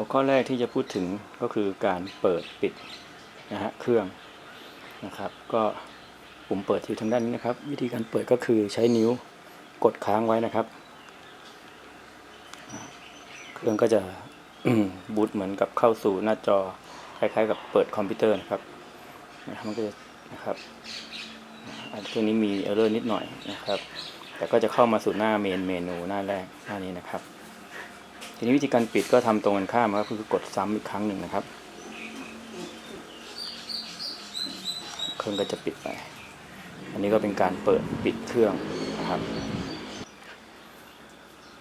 หัวข้อแรกที่จะพูดถึงก็คือการเปิดปิดนะฮะเครื่องนะครับ ก็ปุ่มเปิดอยู่ทางด้านนี้นะครับ วิธีการเปิดก็คือใช้นิ้วกดค้างไว้นะครับ เครื่องก็จะบูตเหมือนกับเข้าสู่หน้าจอคล้ายๆ กับเปิดคอมพิวเตอร์นะครับนะครับมันก็จะนะครับอันนี้มีเออร์เรอร์นิดหน่อยนะครับ แต่ก็จะเข้ามาสู่หน้าเมนเมนูหน้าแรกหน้านี้นะครับ ทีนี้วิธีการปิดก็ทำตรงกันข้ามครับคือกดซ้ำอีกครั้งหนึ่งนะครับ เครื่องก็จะปิดไป อันนี้ก็เป็นการเปิดปิดเครื่องนะครับ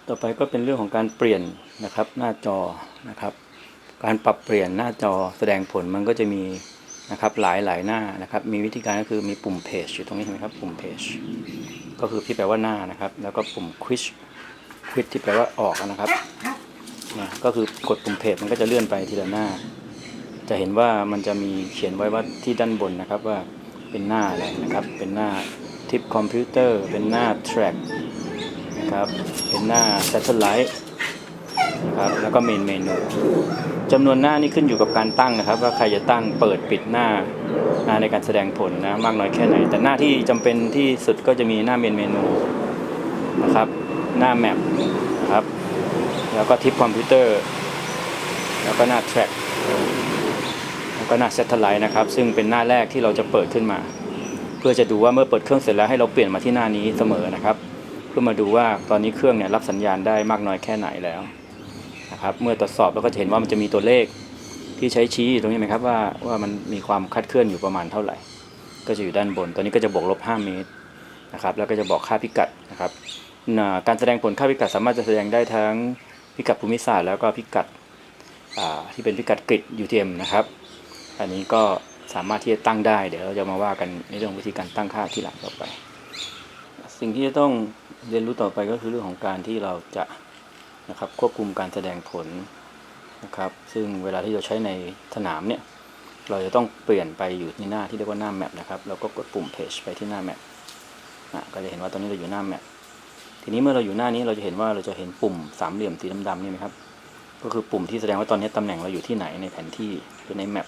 ต่อไปก็เป็นเรื่องของการเปลี่ยนนะครับ หน้าจอนะครับ การปรับเปลี่ยนหน้าจอแสดงผลมันก็จะมีนะครับหลายหลายหน้านะครับ มีวิธีการก็คือมีปุ่มเพจอยู่ตรงนี้เห็นไหมครับ ปุ่มเพจก็คือที่แปลว่าหน้านะครับ แล้วก็ปุ่มควิชควิชที่แปลว่าออกนะครับ นะก็คือกดปุ่มเพจมันก็จะเลื่อนไปทีละหน้า จะเห็นว่ามันจะมีเขียนไว้ว่าที่ด้านบนนะครับว่าเป็นหน้าอะไรนะครับ เป็นหน้าทิปคอมพิวเตอร์ เป็นหน้า track นะครับ เป็นหน้า satellite นะครับ แล้วก็เมนเมนูจำนวนหน้านี่ขึ้นอยู่กับการตั้งนะครับ ว่าใครจะตั้งเปิดปิดหน้าหน้าในการแสดงผลนะมากน้อยแค่ไหน แต่หน้าที่จำเป็นที่สุดก็จะมีหน้าเมนเมนูนะครับ หน้าแมป แล้วก็ทิปคอมพิวเตอร์ แล้วก็หน้า track แล้วก็หน้า satellite นะครับ ซึ่งเป็นหน้าแรกที่เราจะเปิดขึ้นมา เพื่อจะดูว่าเมื่อเปิดเครื่องเสร็จแล้วให้เราเปลี่ยนมาที่หน้านี้เสมอนะครับ เพื่อมาดูว่าตอนนี้เครื่องเนี่ยรับสัญญาณได้มากน้อยแค่ไหนแล้วนะครับ เมื่อตรวจสอบเราก็จะเห็นว่ามันจะมีตัวเลขที่ใช้ชี้อยู่ตรงนี้ไหมครับว่าว่ามันมีความคลาดเคลื่อนอยู่ประมาณเท่าไหร่ ก็จะอยู่ด้านบนตัวนี้ก็จะบวกลบ 5 เมตรนะครับ แล้วก็จะบอกค่าพิกัดนะครับการแสดงผลค่าพิกัดสามารถจะแสดงได้ทั้ง พิกัดภูมิศาสตร์แล้วก็พิกัดที่เป็นพิกัดกริด UTM นะครับ อันนี้ก็สามารถที่จะตั้งได้ เดี๋ยวเราจะมาว่ากันในเรื่องวิธีการตั้งค่าที่หลังต่อไป สิ่งที่จะต้องเรียนรู้ต่อไปก็คือเรื่องของการที่เราจะนะครับควบคุมการแสดงผลนะครับ ซึ่งเวลาที่เราใช้ในสนามเนี่ย เราจะต้องเปลี่ยนไปอยู่ที่หน้าที่เรียกว่าหน้าแมปนะครับ เราก็กดปุ่ม page ไปที่หน้าแมปนะก็จะเห็นว่าตอนนี้เราอยู่หน้าแมป ทีนี้เมื่อเราอยู่หน้านี้เราจะเห็นว่าเราจะเห็นปุ่มสามเหลี่ยมสีดำๆนี่ไหมครับ ก็คือปุ่มที่แสดงว่าตอนนี้ตำแหน่งเราอยู่ที่ไหนในแผนที่หรือในแมป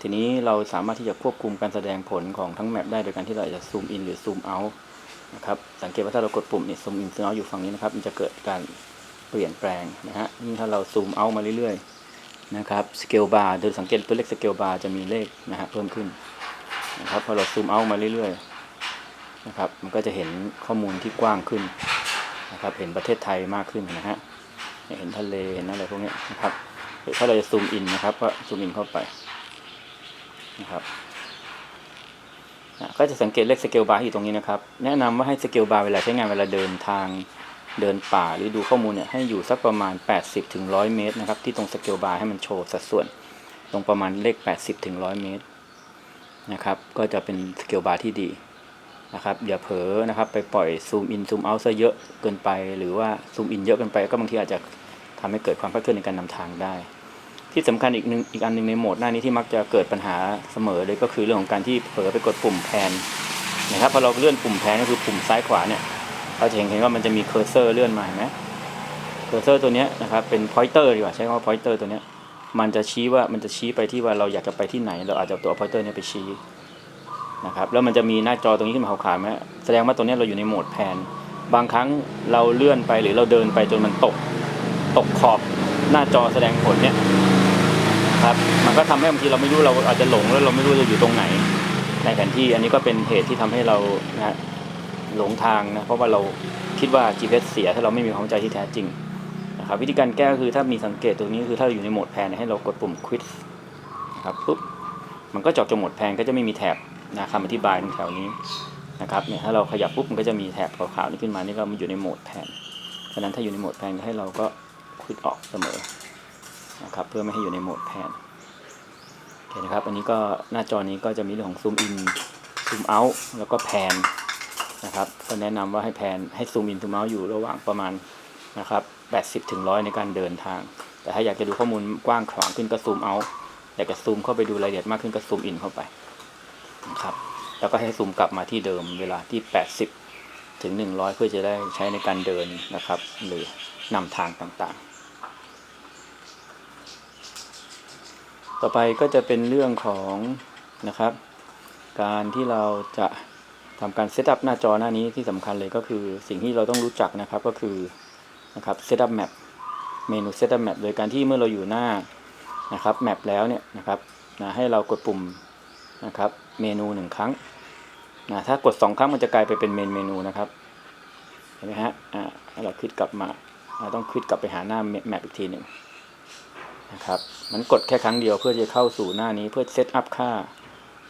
ทีนี้เราสามารถที่จะควบคุมการแสดงผลของทั้งแมปได้โดยการที่เราจะซูมอินหรือซูมเอาท์นะครับสังเกตว่าถ้าเรากดปุ่มนี่ซูมอินซูมเอาท์อยู่ฝั่งนี้นะครับมันจะเกิดการเปลี่ยนแปลงนะฮะนี่ถ้าเราซูมเอาท์มาเรื่อยๆนะครับสเกลบาร์โดยสังเกตตัวเลขสเกลบาร์จะมีเลขนะฮะเพิ่มขึ้นนะครับพอเราซูมเอาท์มาเรื่อยๆ นะครับ มันก็จะเห็นข้อมูลที่กว้างขึ้นนะครับ เห็นประเทศไทยมากขึ้นนะฮะ เห็นทะเล เห็นอะไรพวกนี้นะครับถ้าเราจะซูมอินนะครับ ก็ซูมอินเข้าไปนะครับก็จะสังเกตเลขสเกลบาร์อยู่ตรงนี้นะครับ แนะนำว่าให้สเกลบาร์เวลาใช้งานเวลาเดินทางเดินป่าหรือดูข้อมูลเนี่ยให้อยู่สักประมาณ 80ถึง100เมตรนะครับ ที่ตรงสเกลบาร์ให้มันโชว์สัดส่วน ตรงประมาณเลข 80ถึง100เมตรนะครับ ก็จะเป็นสเกลบาร์ที่ดี นะครับอย่าเผลอนะครับไปปล่อยซูมอินซูมเอาท์ซะเยอะเกินไป หรือว่าซูมอินเยอะเกินไป ก็บางทีอาจจะทำให้เกิดความคลาดเคลื่อนในการนำทางได้ ที่สำคัญอีกหนึ่งอีกอันหนึ่งในโหมดหน้านี้ที่มักจะเกิดปัญหาเสมอเลยก็คือเรื่องของการที่เผลอไปกดปุ่มแพนนะครับพอเราเลื่อนปุ่มแพนก็คือปุ่มซ้ายขวาเนี่ยเราจะเห็นเห็นว่ามันจะมีเคอร์เซอร์เลื่อนมาเห็นไหมเคอร์เซอร์ตัวนี้นะครับเป็นพอยเตอร์ดีกว่าใช้คำว่าพอยเตอร์ตัวนี้มันจะชี้ว่ามันจะชี้ไปที่ว่าเราอยากจะไปที่ไหน เราอาจจะเอาตัวพอยเตอร์นี้ไปชี้ นะครับแล้วมันจะมีหน้าจอตรงนี้ขึ้นมาขาวๆไหมแสดงว่าตัวนี้เราอยู่ในโหมดแพนบางครั้งเราเลื่อนไปหรือเราเดินไปจนมันตก ตกขอบหน้าจอแสดงผลเนี่ยครับมันก็ทำให้บางทีเราไม่รู้เราอาจจะหลงแล้วเราไม่รู้เราอยู่ตรงไหน ในแผนที่อันนี้ก็เป็นเหตุที่ทำให้เรานะหลงทางนะเพราะว่าเราคิดว่า GPS เสียถ้าเราไม่มีความใจที่แท้จริงนะครับวิธีการแก้ก็คือถ้ามีสังเกตตรงนี้คือถ้าอยู่ในโหมดแพนให้เรากดปุ่ม quit นะครับปุ๊บมันก็จอกจโหมดแพนก็จะไม่มีแถบ นะคำอธิบายตรงแถวนี้นะครับเนี่ยถ้าเราขยับปุ๊บมันก็จะมีแถบขาวๆนี้ขึ้นมานี่เรามันอยู่ในโหมดแทนเพนฉะนั้นถ้าอยู่ในโหมดแพนให้เราก็ quit ออกเสมอนะครับเพื่อไม่ให้อยู่ในโหมดแพนโอเคนะครับอันนี้ก็หน้าจอนี้ก็จะมีเรื่องของซูมอินซูมเอาท์แล้วก็แพนนะครับก็แนะนำว่าให้แพนให้ซูมอินซูมเอาท์อยู่ระหว่างประมาณนะครับ80ถึง100 ในการเดินทาง แต่ถ้าอยากจะดูข้อมูลกว้างขวางขึ้นก็ซูมเอาท์อยากจะซูมเข้าไปดูรายละเอียดมากขึ้นก็ซูมอินเข้าไป นะครับ แล้วก็ให้ซูมกลับมาที่เดิมเวลาที่ 80 ถึง 100 เพื่อจะได้ใช้ในการเดินนะครับ หรือนำทางต่างๆ ต่อไปก็จะเป็นเรื่องของนะครับ การที่เราจะทำการเซตอัพหน้าจอหน้านี้ที่สำคัญเลยก็คือสิ่งที่เราต้องรู้จักนะครับก็คือนะครับเซตอัพแมปเมนูเซตอัพแมปโดยการที่เมื่อเราอยู่หน้านะครับแมปแล้วเนี่ยนะครับนะให้เรากดปุ่ม นะครับ เมนูหนึ่งครั้งนะถ้ากดสองครั้งมันจะกลายไปเป็นเมนเมนูนะครับเห็นไหมฮะอ่าเราคลิกกลับมาเราต้องคลิกกลับไปหาหน้าแมปอีกทีหนึ่งนะครับมันกดแค่ครั้งเดียวเพื่อจะเข้าสู่หน้านี้เพื่อเซตอัพค่า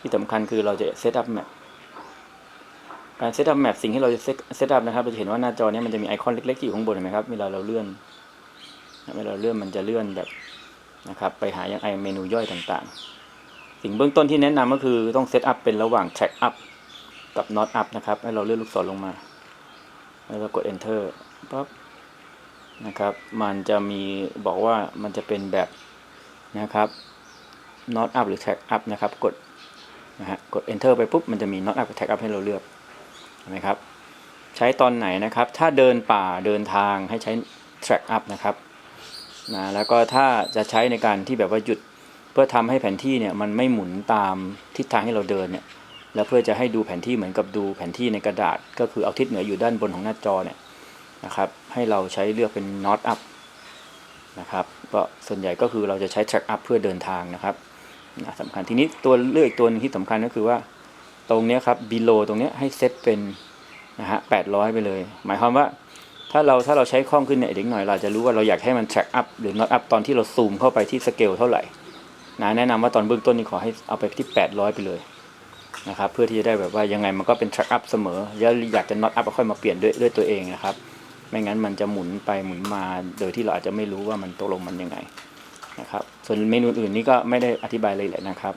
ที่สำคัญคือเราจะเซตอัพแมปการเซตอัพแมปสิ่งที่เราจะเซตอัพนะครับเราจะเห็นว่าหน้าจอเนี้มันจะมีไอคอนเล็กๆอยู่ข้างบนเห็นไหมครับเวลาเราเลื่อนเวลาเราเลื่อนมันจะเลื่อนแบบนะครับไปหาอย่างไอเมนูย่อยต่างๆ สิ่งเบื้องต้นที่แนะนำก็คือต้องเซตอัพเป็นระหว่าง track up กับ not up นะครับ ให้เราเลื่อนลูกศรลงมา แล้วเรากด enter ปั๊บนะครับ มันจะมีบอกว่ามันจะเป็นแบบนะครับ not up หรือ track up นะครับ กดนะฮะ กด enter ไปปุ๊บ มันจะมี not up กับ track up ให้เราเลือกเห็นไหมครับ ใช้ตอนไหนนะครับ ถ้าเดินป่าเดินทางให้ใช้ track up นะครับนะแล้วก็ถ้าจะใช้ในการที่แบบว่าหยุด พื่อทำให้แผนที่เนี่ยมันไม่หมุนตามทิศทางให้เราเดินเนี่ยแล้วเพื่อจะให้ดูแผนที่เหมือนกับดูแผนที่ในกระดาษ ก็คือเอาทิศเหนืออยู่ด้านบนของหน้าจอเนี่ยนะครับให้เราใช้เลือกเป็น not up นะครับก็ส่วนใหญ่ก็คือเราจะใช้ track up เพื่อเดินทางนะครับนะสำคัญทีนี้ตัวเลือกอีกตัวนึงที่สำคัญก็คือว่าตรงนี้ครับ below ตรงนี้ให้เซตเป็นนะฮะ800ไปเลย หมายความว่าถ้าเราถ้าเราใช้คล่องขึ้นเนี่ยเด็กหน่อยเราจะรู้ว่าเราอยากให้มัน track up หรือ not up ตอนที่เราซูมเข้าไปที่สเกลเท่าไหร่ นะแนะนำว่าตอนเบื้องต้นนี่ขอให้เอาไปที่ 800 ไปเลยนะครับเพื่อที่จะได้แบบว่ายังไงมันก็เป็น track up เสมอแล้วอยากจะ not up ก็ค่อยมาเปลี่ยนด้วยด้วยตัวเองนะครับ ไม่งั้นมันจะหมุนไปหมุนมาโดยที่เราอาจจะไม่รู้ว่ามันตกลงมันยังไงนะครับส่วนเมนูอื่นนี่ก็ไม่ได้อธิบายเลยแหละนะครับ